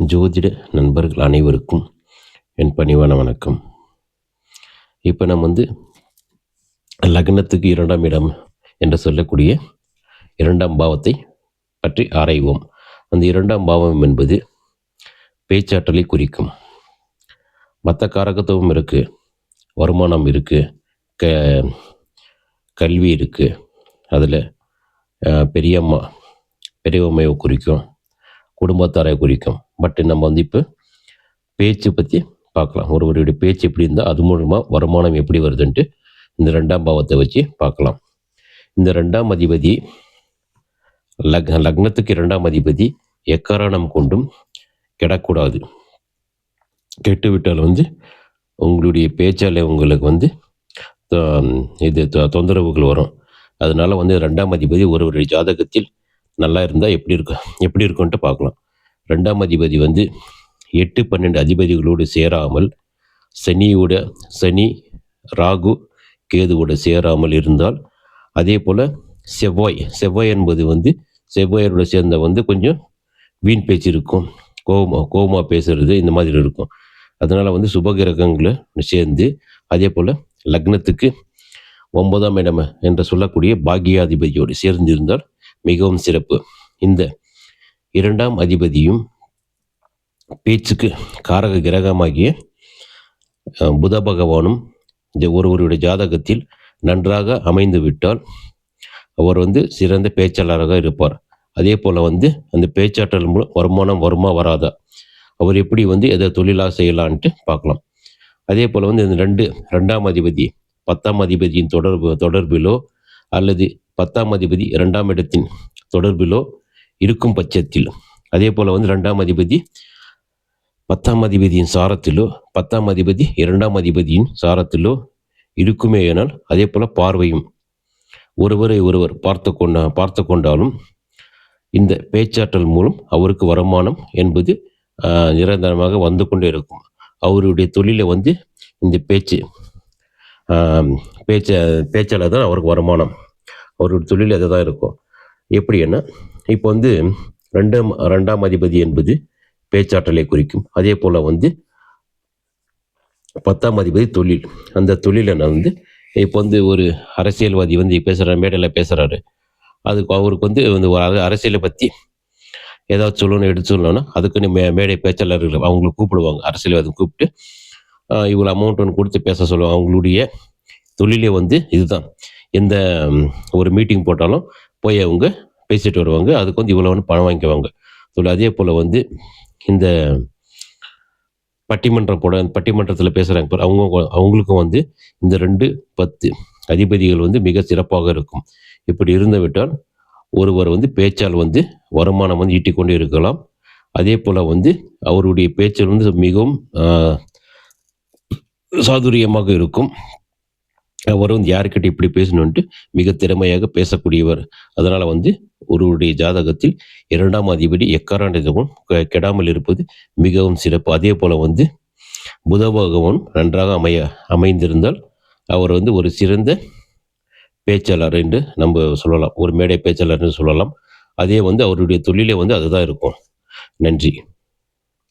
ஜோதிட நண்பர்கள் அனைவருக்கும் என் பணிவான வணக்கம். இப்போ நம்ம வந்து லக்னத்துக்கு இரண்டாம் இடம் என்று சொல்லக்கூடிய இரண்டாம் பாவத்தை பற்றி ஆராய்வோம். அந்த இரண்டாம் பாவம் என்பது பேச்சாற்றலை குறிக்கும். மற்ற காரகத்துவம் இருக்குது வருமானம் இருக்குது க கல்வி இருக்குது அதில் பெரியம்மா பெரியம்மையை குறிக்கும் குடும்பத்தாரை குறிக்கும். பட் நம்ம வந்து இப்போ பேச்சு பற்றி பார்க்கலாம். ஒருவருடைய பேச்சு எப்படி இருந்தால் அது மூலமாக வருமானம் எப்படி வருதுன்ட்டு இந்த ரெண்டாம் பாவத்தை வச்சு பார்க்கலாம். இந்த ரெண்டாம் அதிபதி லக் லக்னத்துக்கு இரண்டாம் அதிபதி எக்காரணம் கொண்டும் கெடக்கூடாது. கெட்டுவிட்டால் வந்து உங்களுடைய பேச்சால் உங்களுக்கு வந்து இது தொ- தொந்தரவுகள் வரும். அதனால் வந்து ரெண்டாம் அதிபதி ஒருவருடைய ஜாதகத்தில் நல்லா இருந்தால் எப்படி இருக்கும் எப்படி இருக்கும்ன்ட்டு பார்க்கலாம். ரெண்டாம் அதிபதி வந்து எட்டு பன்னெண்டு அதிபதிகளோடு சேராமல் சனியோட சனி ராகு கேதுவோட சேராமல் இருந்தால் அதே போல் செவ்வாய் செவ்வாய் என்பது வந்து செவ்வாயோட சேர்ந்த வந்து கொஞ்சம் வீண் பேச்சு இருக்கும். கோபமாக கோபமாக பேசுறது இந்த மாதிரி இருக்கும். அதனால் வந்து சுபகிரகங்களை சேர்ந்து அதே போல் லக்னத்துக்கு ஒன்பதாம் இடம் என்று சொல்லக்கூடிய பாக்கியாதிபதியோடு சேர்ந்திருந்தால் மிகவும் சிறப்பு. இந்த இரண்டாம் அதிபதியும் பேச்சுக்கு காரக கிரகமாகிய புத பகவானும் இந்த ஒருவருடைய ஜாதகத்தில் நன்றாக அமைந்து விட்டால் அவர் வந்து சிறந்த பேச்சாளராக இருப்பார். அதே போல் வந்து அந்த பேச்சாற்றல் மூலம் வருமானம் வருமா வராதா? அவர் எப்படி வந்து எதை தொழிலாக செய்யலான்ட்டு பார்க்கலாம். அதே போல் வந்து இந்த ரெண்டு ரெண்டாம் அதிபதி பத்தாம் அதிபதியின் தொடர்பு தொடர்பிலோ அல்லது பத்தாம் அதிபதி இரண்டாம் இடத்தின் தொடர்பிலோ இருக்கும் பட்சத்தில் அதே போல் வந்து ரெண்டாம் அதிபதி பத்தாம் அதிபதியின் சாரத்திலோ பத்தாம் அதிபதி இரண்டாம் அதிபதியின் சாரத்திலோ இருக்குமே ஆனால் அதே போல் பார்வையும் ஒருவரை ஒருவர் பார்த்து கொண்ட பார்த்து கொண்டாலும் இந்த பேச்சாற்றல் மூலம் அவருக்கு வருமானம் என்பது நிரந்தரமாக வந்து கொண்டே இருக்கும். அவருடைய தொழிலை வந்து இந்த பேச்சு பேச்ச பேச்சால் தான் அவருக்கு வருமானம். அவருடைய தொழில் அதை தான் இருக்கும். எப்படின்னா இப்போ வந்து ரெண்டாம் ரெண்டாம் அதிபதி என்பது பேச்சாற்றலை குறிக்கும். அதே போல் வந்து பத்தாம் அதிபதி தொழில். அந்த தொழிலை நான் வந்து இப்போ வந்து ஒரு அரசியல்வாதி வந்து பேசுகிற மேடையில் பேசுகிறாரு அதுக்கு அவருக்கு வந்து வந்து ஒரு அரசியலை பற்றி ஏதாவது சொல்லணும் எடுத்து சொல்லணும்னா அதுக்குன்னு மே மேடை பேச்சாளர்கள் அவங்களுக்கு கூப்பிடுவாங்க. அரசியல்வாதி கூப்பிட்டு இவ்வளோ அமௌண்ட் ஒன்று கொடுத்து பேச சொல்லுவாங்க. அவங்களுடைய தொழிலே வந்து இதுதான். எந்த ஒரு மீட்டிங் போட்டாலும் போய் அவங்க பேசிட்டு வருவாங்க. அதுக்கு வந்து இவ்வளோன்னு பணம் வாங்கிக்குவாங்க. ஸோ அதே போல் வந்து இந்த பட்டிமன்றம் போட பட்டிமன்றத்தில் பேசுகிறாங்க பாரு, அவங்க அவங்களுக்கும் வந்து இந்த ரெண்டு பத்து அதிபதிகள் வந்து மிக சிறப்பாக இருக்கும். இப்படி இருந்துவிட்டால் ஒருவர் வந்து பேச்சால் வந்து வருமானம் வந்து ஈட்டிக்கொண்டே இருக்கலாம். அதே போல் வந்து அவருடைய பேச்சல் வந்து மிகவும் சாதுரியமாக இருக்கும். அவர் வந்து யாருக்கிட்ட இப்படி பேசணுன்ட்டு மிக திறமையாக பேசக்கூடியவர். அதனால் வந்து ஒருவருடைய ஜாதகத்தில் இரண்டாம் அதிபதி எக்காரணத்துக்கும் கெடாமல் இருப்பது மிகவும் சிறப்பு. அதே போல் வந்து புத பகவான் நன்றாக அமைய அமைந்திருந்தால் அவர் வந்து ஒரு சிறந்த பேச்சாளர் என்று நம்ம சொல்லலாம். ஒரு மேடை பேச்சாளர் என்று சொல்லலாம். அதே வந்து அவருடைய தொழிலே வந்து அதுதான் இருக்கும். நன்றி.